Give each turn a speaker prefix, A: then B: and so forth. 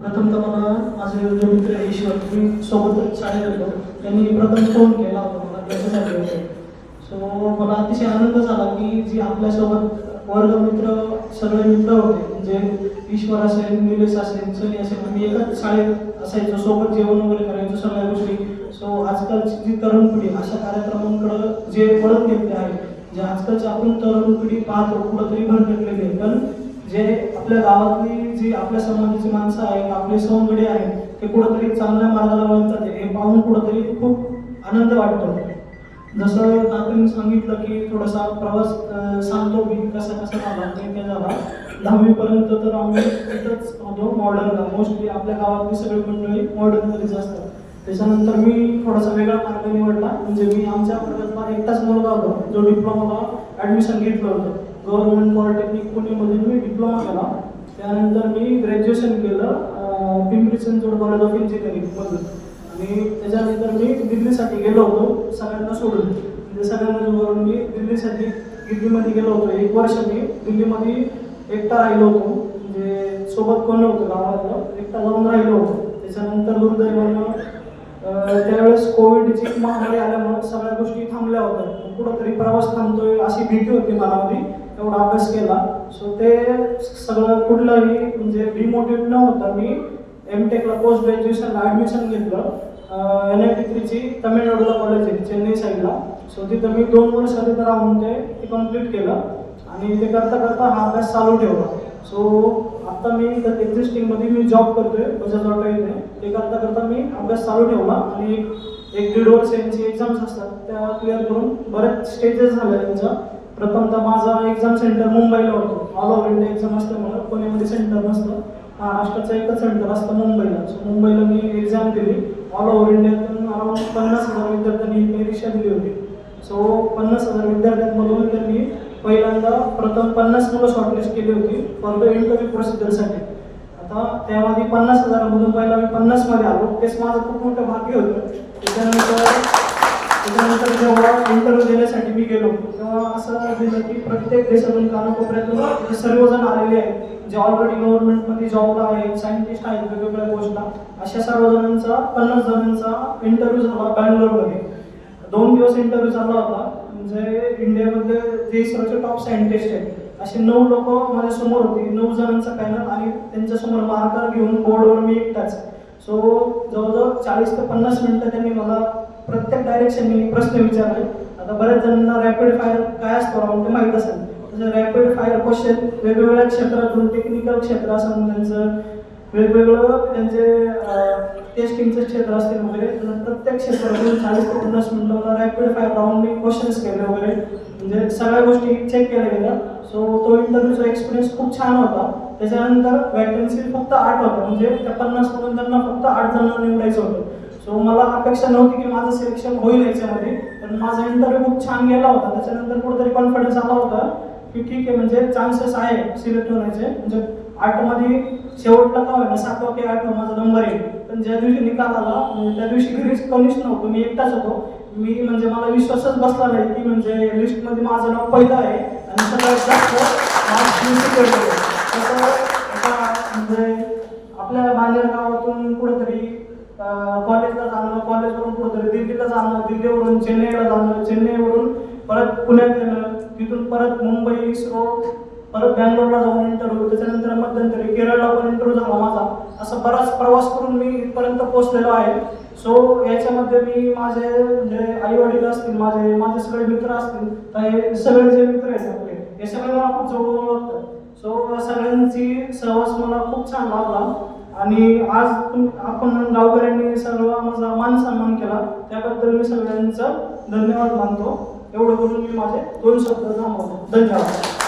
A: प्रथम तर मला माझे जो मित्र आहे ईश्वर मी सोबत शाळेत होतो. त्यांनी प्रथम फोन केला होता मला त्याच्यासाठी होते. सो मला अतिशय आनंद झाला की जी आपल्यासोबत वर्गमित्र सगळे मित्र होते म्हणजे ईश्वर असेल निलेश असेल सनी असेल आम्ही एकाच शाळेत असायचो सोबत जेवण वगैरे करायचो सगळ्या गोष्टी. सो आजकालची जी तरुण पिढी अशा कार्यक्रमांकडं जे वळण घेतले आहे जे आजकालची आपण तरुण पिढी पाहतो कुठंतरी भरकटलेली आहे. पण जे आपल्या गावातली जी आपल्या समाजाची माणसं आहेत आपले सवंगडी आहेत ते कुठंतरी चांगल्या मार्गाला वळतात. हे पाहून कुठंतरी खूप आनंद वाटतो. जसं दादांनी सांगितलं की थोडासा प्रवास सांगतो मी कसा कसा झाला ते काय झाला. दहावीपर्यंत तर आम्ही तिथंच होतो मॉडर्नला मोस्टली आपल्या गावातली सगळी मंडळी मॉडर्नमध्येच असतात. त्याच्यानंतर मी थोडासा वेगळा मार्ग निवडला. म्हणजे मी आमच्या वर्गातला एकटाच मुलगा होतो. जो डिप्लोमाला ॲडमिशन घेतलं होतं. गव्हर्नमेंट पॉलिटेक्निक पुणेमधून मी डिप्लोमा केला. त्यानंतर मी ग्रॅज्युएशन केलं पिंपरी चिंचवड कॉलेज ऑफ इंजिनिअरिंगमधून आणि त्याच्यानंतर मी दिल्लीसाठी गेलो होतो सगळ्यांना सोडून. म्हणजे सगळ्यांना जोडून मी दिल्लीसाठी दिल्लीमध्ये गेलो होतो. एक वर्ष मी दिल्लीमध्ये एकटा राहिलो होतो. म्हणजे सोबत कोण नव्हतं गावातलं एकटा जाऊन राहिलो होतो. त्याच्यानंतर दुर्दैवानं त्यावेळेस कोविडची महामारी आल्यामुळे सगळ्या गोष्टी थांबल्या होत्या. कुठंतरी प्रवास थांबतोय अशी भीती होती मनामध्ये. एवढा अभ्यास केला. सो ते सगळं कुठलंही म्हणजे डिमोटिव्ह न होता मी एम टेकला पोस्ट ग्रॅज्युएशनला ॲडमिशन घेतलं. एन आय टी थ्रीची तमिळनाडूला कॉलेज आहे चेन्नई साईडला सो तिथं मी दोन वर्ष तिथं राहून ते कंप्लीट केलं. आणि ते करता करता हा अभ्यास चालू ठेवला. सो आता मी एक्झिस्टिंगमध्ये मी जॉब करतोय बजाज ऑटो इथे. ते करता करता मी अभ्यास चालू ठेवला. आणि एक एक दीड वर्ष यांची एक्झाम्स असतात त्या क्लिअर करून बरेच स्टेजेस झाल्या त्यांच्या प्रथमतः माझा एक्झाम सेंटर मुंबईला होतो. ऑल ओव्हर इंडिया एक्झाम असल्यामुळे पुण्यामध्ये सेंटर नसतं. महाराष्ट्राचं एकच सेंटर असतं मुंबईला. सो मुंबईला मी एक्झाम दिली. ऑल ओव्हर इंडियातून अराउंड पन्नास हजार विद्यार्थ्यांनी परीक्षा दिली होती. सो पन्नास हजार विद्यार्थ्यांमधून त्यांनी पहिल्यांदा प्रथम पन्नास मुलं शॉर्टलिस्ट केली होती फॉर द इंटरव्ह्यू प्रोसिजरसाठी आता त्यामध्ये पन्नास हजारामधून पहिला मी पन्नासमध्ये आलो. तेच माझं खूप मोठं भाग्य होतं. त्याच्यानंतर त्याच्यानंतर जेव्हा इंटरव्ह्यू देण्यासाठी मी गेलो तेव्हा असं दिलं की प्रत्येक देशातून कानाकोपऱ्यातून सर्वजण आलेले आहेत जे ऑलरेडी गव्हर्नमेंटमध्ये जॉबला आहेत सायंटिस्ट आहेत वेगवेगळ्या पोस्टला अशा सर्वजणांचा पन्नास जणांचा इंटरव्ह्यू झाला बँगलोरमध्ये. दोन दिवस इंटरव्ह्यू झाला होता. म्हणजे इंडियामध्ये जे इस्रोचे टॉप सायंटिस्ट आहेत असे नऊ लोक माझ्यासमोर होते. नऊ जणांचा पॅनल आणि त्यांच्यासमोर मार्कर घेऊन बोर्डवर मी एकटाच. सो जवळजवळ चाळीस ते पन्नास मिनटं त्यांनी मला प्रत्येक डायरेक्शननी प्रश्न विचारले. आता बऱ्याच जणांना रॅपिड फायर काय असतो राऊंड ते माहीत असेल. तसं रॅपिड फायर क्वेश्चन वेगवेगळ्या क्षेत्रातून टेक्निकल क्षेत्र असून त्यांचं वेगवेगळं त्यांचे टेस्टिंगचं क्षेत्र असतील वगैरे. प्रत्येक क्षेत्रातून चाळीस ते पन्नास मिनिटं रॅपिड फायर राऊंडने क्वेश्चन्स केले वगैरे. म्हणजे सगळ्या गोष्टी चेक केल्या गेल्या. सो तो इंटरव्ह्यूचा एक्सपिरियन्स खूप छान होता. त्याच्यानंतर वॅकन्सी फक्त आठ होत्या म्हणजे त्या पन्नास मधून त्यांना फक्त आठ जणांना निवडायचं होतं. सो मला अपेक्षा नव्हती की माझं सिलेक्शन होईल याच्यामध्ये पण माझा इंटरव्ह्यू खूप छान गेला होता. त्याच्यानंतर कुठेतरी कॉन्फिडन्स आला होता की ठीक आहे म्हणजे चान्सेस आहे सिलेक्ट होण्याचे. म्हणजे आठमध्ये शेवटला का होईना सातवा की आठवा माझा नंबर येईल. पण ज्या दिवशी निकाल आला म्हणजे त्या दिवशी घरीच कोणीच नव्हतं मी एकटाच होतो. मी म्हणजे मला विश्वासच बसला नाही की म्हणजे लिस्टमध्ये माझं नाव पहिलं आहे. आणि सगळ्यात जास्त तसं आता म्हणजे आपल्या बांदेर गावातून कुठेतरी कॉलेजला जाणं कॉलेजवरून कुठेतरी दिल्लीला जाणं दिल्लीवरून चेन्नईला जाणं चेन्नईवरून परत पुण्यात येणं तिथून परत मुंबई इस्रो परत बँगलोरला जाऊन इंटरव्ह्यू त्याच्यानंतर मध्यंतरी केरळला पण इंटरव्ह्यू झाला माझा. असा बराच प्रवास करून मी इथपर्यंत पोहोचलेलो आहे. सो याच्यामध्ये मी माझे म्हणजे आई वडील असतील माझे माझे सगळे मित्र असतील तर हे सगळे जे मित्र आहेत आपले हे सगळे मला खूप जवळून ओळखतात. सो सगळ्यांची सहवास मला खूप छान लागला. आणि आज आपण गावकऱ्यांनी सर्व माझा मान सन्मान केला. त्याबद्दल मी सगळ्यांचा धन्यवाद मानतो. एवढं बोलून मी माझे दोन शब्द थांबवतो. धन्यवाद.